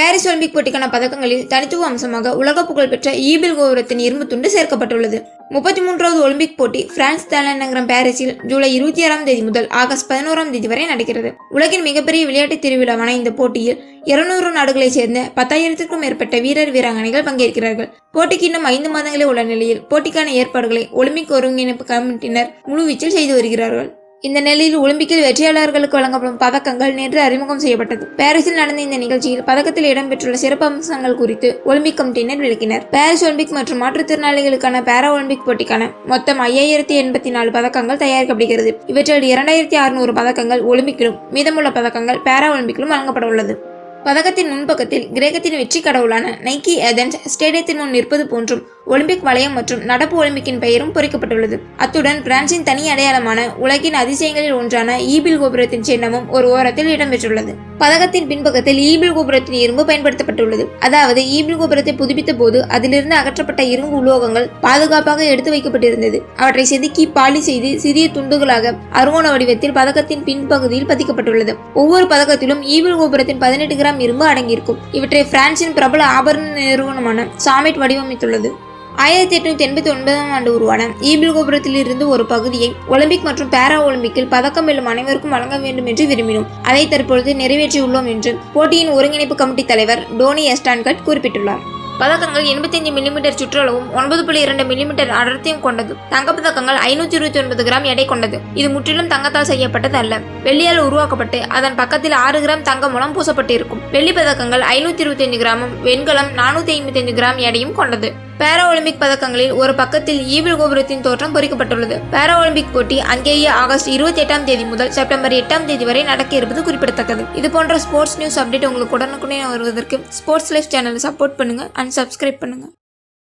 Paris Olympic போட்டிக்கான பதக்கங்களில் தனித்துவ அம்சமாக உலக புகழ்பெற்ற ஈபில் கோபுரத்தின் இரும்பு துண்டு சேர்க்கப்பட்டுள்ளது. முப்பத்தி மூன்றாவது ஒலிம்பிக் போட்டி பிரான்ஸ் தலைநகரம் பாரிஸில் ஜூலை இருபத்தி ஆறாம் தேதி முதல் ஆகஸ்ட் பதினோராம் தேதி வரை நடக்கிறது உலகின் மிகப்பெரிய விளையாட்டுத் திருவிழாவான இந்த போட்டியில் இருநூறு நாடுகளைச் சேர்ந்த பத்தாயிரத்திற்கும் மேற்பட்ட வீரர் வீராங்கனைகள் பங்கேற்கிறார்கள். போட்டிக்கு இன்னும் ஐந்து மாதங்களே உள்ள நிலையில் போட்டிக்கான ஏற்பாடுகளை ஒலிம்பிக் ஒருங்கிணைப்பு கமிட்டியினர் முழுவீச்சில் செய்து வருகிறார்கள். இந்த நிலையில் ஒலிம்பிக்கில் வெற்றியாளர்களுக்கு வழங்கப்படும் பதக்கங்கள் நேற்று அறிமுகம் செய்யப்பட்டது. பாரிஸில் நடந்த இந்த நிகழ்ச்சியில் பதக்கத்தில் இடம்பெற்றுள்ள சிறப்பு அம்சங்கள் குறித்து ஒலிம்பிக் கமிட்டியினர் விளக்கினர். பாரிஸ் ஒலிம்பிக் மற்றும் மாற்றுத்திறனாளிகளுக்கான பாரா ஒலிம்பிக் போட்டிக்கான மொத்தம் ஐயாயிரத்தி எண்பத்தி நாலு பதக்கங்கள் தயாரிக்கப்படுகிறது. இவற்றில் இரண்டாயிரத்தி அறுநூறு பதக்கங்கள் ஒலிம்பிக்கிலும் மீதமுள்ள பதக்கங்கள் பாரா ஒலிம்பிக்கிலும் வழங்கப்பட உள்ளது. பதக்கத்தின் முன்பக்கத்தில் கிரேக்கத்தின் வெற்றி கடவுளான நைக்கி ஏதென்ஸ் ஸ்டேடியத்தின் முன் நிற்பது போன்றும் ஒலிம்பிக் வளையம் மற்றும் நடப்பு ஒலிம்பிக்கின் பெயரும் பொறிக்கப்பட்டுள்ளது. அத்துடன் பிரான்சின் தனி அடையாளமான உலகின் அதிசயங்களில் ஒன்றான ஈபிள் கோபுரத்தின் சின்னமும் ஒரு ஓரத்தில் இடம்பெற்றுள்ளது. பதக்கத்தின் பின்பக்கத்தில் ஈபிள் கோபுரத்தின் இரும்பு பயன்படுத்தப்பட்டுள்ளது. அதாவது ஈபிள் கோபுரத்தை புதுப்பித்த போது அதிலிருந்து அகற்றப்பட்ட இரும்பு உலோகங்கள் பாதுகாப்பாக எடுத்து வைக்கப்பட்டிருந்தது. அவற்றை செதுக்கி பாலி செய்து சிறிய துண்டுகளாக அருவோண வடிவத்தில் பதக்கத்தின் பின்பகுதியில் பதிக்கப்பட்டுள்ளது. ஒவ்வொரு பதக்கத்திலும் ஈபிள் கோபுரத்தின் பதினெட்டு கிராம் இரும்பு அடங்கியிருக்கும். இவற்றை பிரான்சின் பிரபல ஆபரண நிறுவனமான சாமிட் வடிவமைத்துள்ளது. ஆயிரத்தி எட்நூத்தி எண்பத்தி ஒன்பதாம் ஆண்டு உருவான ஈபிள் கோபுரத்தில் இருந்து ஒரு பகுதியை ஒலிம்பிக் மற்றும் பாரா ஒலிம்பிக்கில் பதக்கம் வெல்லும் அனைவருக்கும் வழங்க வேண்டும் என்று விரும்பினோம். அதை தற்பொழுது நிறைவேற்றியுள்ளோம் என்று போட்டியின் ஒருங்கிணைப்பு கமிட்டி தலைவர் டோனி எஸ்டான்கட் குறிப்பிட்டுள்ளார். பதக்கங்கள் 85 மில்லிமீட்டர் சுற்றளவும் ஒன்பது புள்ளி இரண்டு மில்லிமீட்டர் அடர்த்தியும் கொண்டது. தங்கப்பதக்கங்கள் ஐநூற்றி இருபத்தி ஒன்பது கிராம் எடை கொண்டது. இது முற்றிலும் தங்கத்தால் செய்யப்பட்டது அல்ல வெள்ளியால் உருவாக்கப்பட்டு அதன் பக்கத்தில் ஆறு கிராம் தங்கம் மூலம் பூசப்பட்டு இருக்கும் வெள்ளி பதக்கங்கள் ஐநூற்றி இருபத்தைந்து கிராமும் வெண்கலம் நானூற்றி ஐம்பத்தைந்து கிராம் எடையும் கொண்டது. பேரா ஒலிம்பிக் பதக்கங்களில் ஒரு பக்கத்தில் ஈவில் கோபுரத்தின் தோற்றம் பொறிக்கப்பட்டுள்ளது. பேரா ஒலிம்பிக் போட்டி அங்கேயே ஆகஸ்ட் இருபத்தி எட்டாம் தேதி முதல் செப்டம்பர் எட்டாம் தேதி வரை நடக்க இருப்பது குறிப்பிடத்தக்கது. இது போன்ற ஸ்போர்ட்ஸ் நியூஸ் அப்டேட் உங்களுக்கு உடனுக்குடனே வருவதற்கு ஸ்போர்ட்ஸ் லைஃப் சேனலை சப்போர்ட் பண்ணுங்க அண்ட் சப்ஸ்கிரைப் பண்ணுங்க.